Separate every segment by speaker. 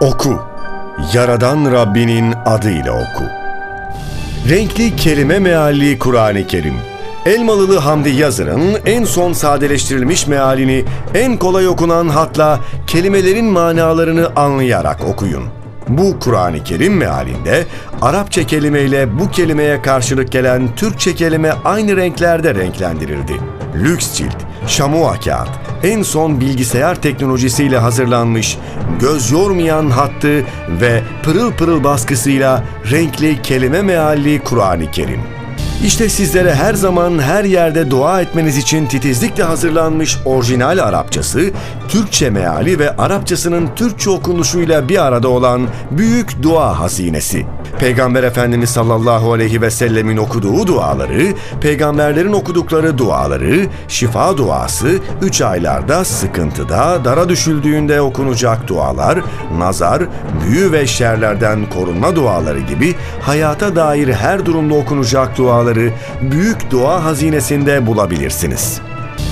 Speaker 1: Oku. Yaradan Rabbinin adıyla oku. Renkli kelime mealli Kur'an-ı Kerim. Elmalılı Hamdi Yazır'ın en son sadeleştirilmiş mealini en kolay okunan hatla kelimelerin manalarını anlayarak okuyun. Bu Kur'an-ı Kerim mealinde Arapça kelimeyle bu kelimeye karşılık gelen Türkçe kelime aynı renklerde renklendirildi. Lüks cilt, şamua kağıt, en son bilgisayar teknolojisiyle hazırlanmış, göz yormayan hattı ve pırıl pırıl baskısıyla renkli kelime mealli Kur'an-ı Kerim. İşte sizlere her zaman her yerde dua etmeniz için titizlikle hazırlanmış orijinal Arapçası, Türkçe meali ve Arapçasının Türkçe okunuşuyla bir arada olan büyük dua hazinesi. Peygamber Efendimiz sallallahu aleyhi ve sellemin okuduğu duaları, peygamberlerin okudukları duaları, şifa duası, 3 aylarda sıkıntıda, dara düşüldüğünde okunacak dualar, nazar, büyü ve şerlerden korunma duaları gibi hayata dair her durumda okunacak duaları büyük dua hazinesinde bulabilirsiniz.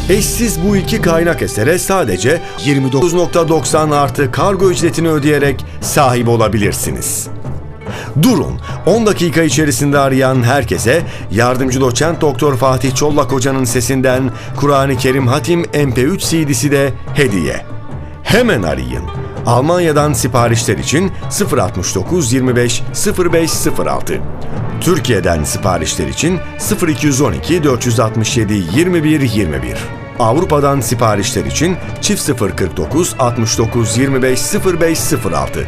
Speaker 1: Eşsiz bu iki kaynak esere sadece 29.90 artı kargo ücretini ödeyerek sahip olabilirsiniz. Durun, 10 dakika içerisinde arayan herkese yardımcı doçent doktor Fatih Çollak Hoca'nın sesinden Kur'an-ı Kerim Hatim MP3 CD'si de hediye. Hemen arayın. Almanya'dan siparişler için 069 25 0506. Türkiye'den siparişler için 0212 467 21 21. Avrupa'dan siparişler için çift 049 69 25 0506